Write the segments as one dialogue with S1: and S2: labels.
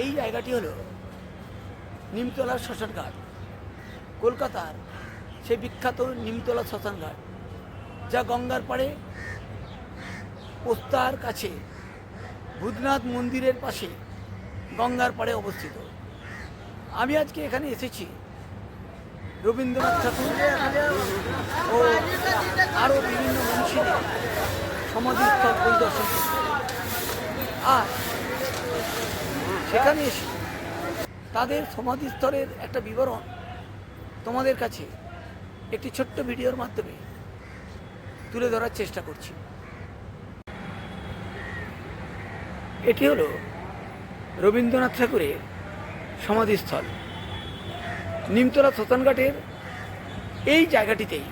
S1: এই জায়গাটি হলো নিমতলার শ্মশানঘাট। কলকাতার সেই বিখ্যাত নিমতলা শ্মশানঘাট, যা গঙ্গার পাড়ে পোস্তার কাছে ভূতনাথ মন্দিরের পাশে গঙ্গার পাড়ে অবস্থিত। আমি আজকে এখানে এসেছি রবীন্দ্রনাথ ঠাকুর ও আরও বিভিন্ন মনীষীদের সমাধিস্থল পরিদর্শন আর সেখানে এসে তাদের সমাধিস্থলের একটা বিবরণ তোমাদের কাছে একটি ছোট্ট ভিডিওর মাধ্যমে তুলে ধরার চেষ্টা করছি। এটি হলো রবীন্দ্রনাথ ঠাকুরের সমাধিস্থল। নিমতলা শ্মশানঘাটের এই জায়গাটিতেই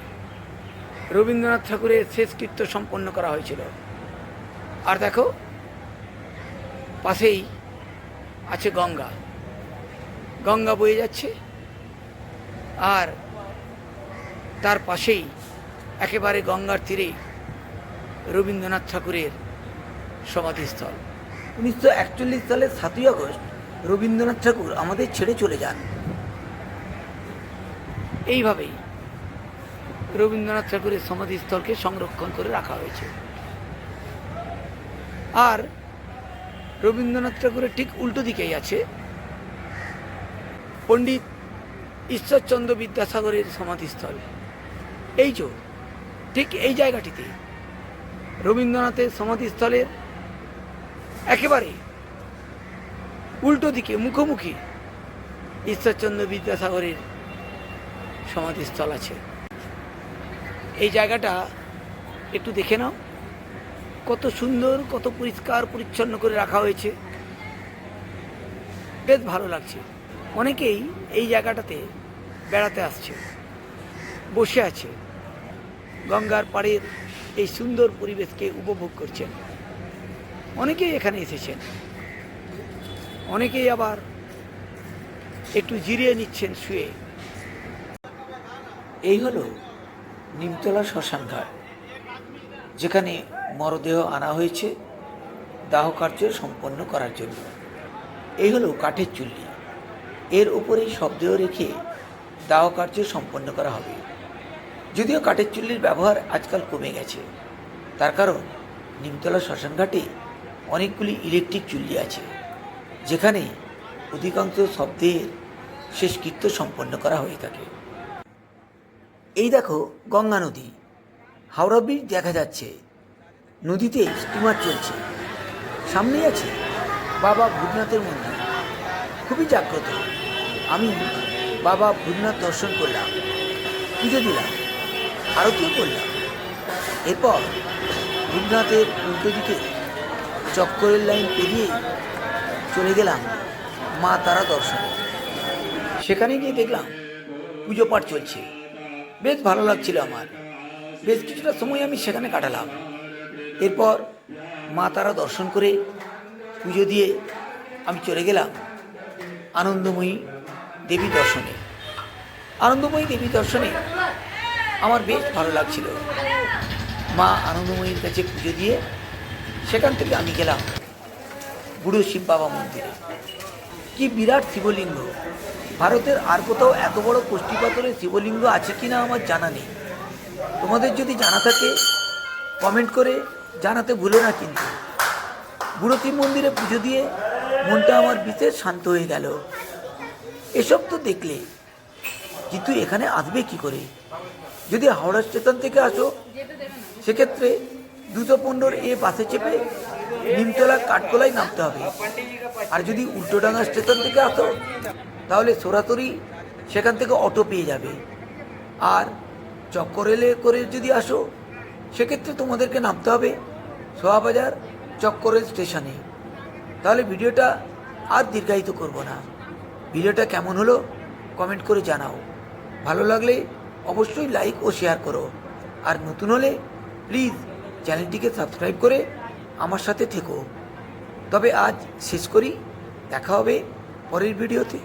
S1: রবীন্দ্রনাথ ঠাকুরের শেষকৃত্য সম্পন্ন করা হয়েছিল। আর দেখো, পাশেই আছে গঙ্গা। গঙ্গা বয়ে যাচ্ছে আর তার পাশেই একেবারে গঙ্গার তীরে রবীন্দ্রনাথ ঠাকুরের সমাধিস্থল। উনিশশো একচল্লিশ সালের সাতই আগস্ট রবীন্দ্রনাথ ঠাকুর আমাদের ছেড়ে চলে যান। এইভাবেই রবীন্দ্রনাথ ঠাকুরের সমাধিস্থলকে সংরক্ষণ করে রাখা হয়েছে। আর রবীন্দ্রনাথ ঠাকুরের ঠিক উল্টো দিকেই আছে। পণ্ডিত ঈশ্বরচন্দ্র বিদ্যাসাগরের সমাধিস্থল। এই যে, ঠিক এই জায়গাটিতে রবীন্দ্রনাথের সমাধিস্থলের একেবারে উল্টো দিকে, মুখোমুখি ঈশ্বরচন্দ্র বিদ্যাসাগরের সমাধিস্থল আছে। এই জায়গাটা একটু দেখে নাও। কত সুন্দর, কত পরিষ্কার, পরিচ্ছন্ন করে রাখা হয়েছে। বেশ ভালো লাগছে। অনেকেই এই জায়গাটাতে বেড়াতে আসছে, বসে আছে। গঙ্গার পাড়ের এই সুন্দর পরিবেশকে উপভোগ করছেন। অনেকেই এখানে এসেছেন। অনেকেই আবার একটু জিরিয়ে নিচ্ছেন শুয়ে। এই হলো নিমতলা শ্মশানঘাট, যেখানে মরদেহ আনা হয়েছে দাহ কার্য সম্পন্ন করার জন্য। এই হলো কাঠের চুল্লি। এর উপরেই শবদেহ রেখে দাহ কার্য সম্পন্ন করা হবে। যদিও কাঠের চুল্লির ব্যবহার আজকাল কমে গেছে, তার কারণ নিমতলা শ্মশানঘাটে অনেকগুলি ইলেকট্রিক চুল্লি আছে, যেখানে অধিকাংশ শব্দের শেষকৃত্য সম্পন্ন করা হয়ে থাকে। এই দেখো গঙ্গা নদী। হাওড়া ব্রিজ দেখা যাচ্ছে। নদীতে স্টিমার চলছে। সামনেই আছে বাবা ভূতনাথের মন্দির। খুবই জাগ্রত। আমি বাবা ভূতনাথ দর্শন করলাম, পুজো দিলাম, আরতিও করলাম। এরপর ভূতনাথের উল্টো দিকে চক্করের লাইন পেরিয়ে চলে গেলাম মা তারা দর্শন। সেখানে গিয়ে দেখলাম পুজো পাঠ চলছে। বেশ ভালো লাগছিল আমার। বেশ কিছুটা সময় আমি সেখানে কাটালাম। এরপর মা তারা দর্শন করে পুজো দিয়ে আমি চলে গেলাম আনন্দময়ী দেবী দর্শনে। আনন্দময়ী দেবী দর্শনে আমার বেশ ভালো লাগছিল। মা আনন্দময়ীর কাছে পুজো দিয়ে সেখান থেকে আমি গেলাম বুড়ো শিব বাবা মন্দিরে। কি বিরাট শিবলিঙ্গ! ভারতের আর কোথাও এত বড় কোষ্ঠীপাথরের শিবলিঙ্গ আছে কি না আমার জানা নেই। তোমাদের যদি জানা থাকে কমেন্ট করে জানাতে ভুলো না কিন্তু। বুড়ো শিব মন্দিরে পুজো দিয়ে মনটা আমার বিশেষ শান্ত হয়ে গেল। এসব তো দেখলে। কিন্তু এখানে আসবে কি করে? যদি হাওড়া স্টেশন থেকে আসো, সেক্ষেত্রে দুশো পনেরোর এ বাসে চেপে নিমতলা কাঠগোলায় নামতে হবে। আর যদি উল্টোডাঙ্গা স্টেশন থেকে আসো, তাহলে সরাসরি সেখান থেকে অটো পেয়ে যাবে। আর চক্করেলে করে যদি আসো সেক্ষেত্রে তোমাদেরকে নামতে হবে সোহাবাজার চক্করের স্টেশনে। তাহলে ভিডিওটা আর দীর্ঘায়িত করব না। ভিডিওটা কেমন হলো কমেন্ট করে জানাও। ভালো লাগলে অবশ্যই লাইক ও শেয়ার করো। আর নতুন হলে প্লিজ চ্যানেলটিকে সাবস্ক্রাইব করে আমার সাথে থেকো। তবে আজ শেষ করি। দেখা হবে পরের ভিডিওতে।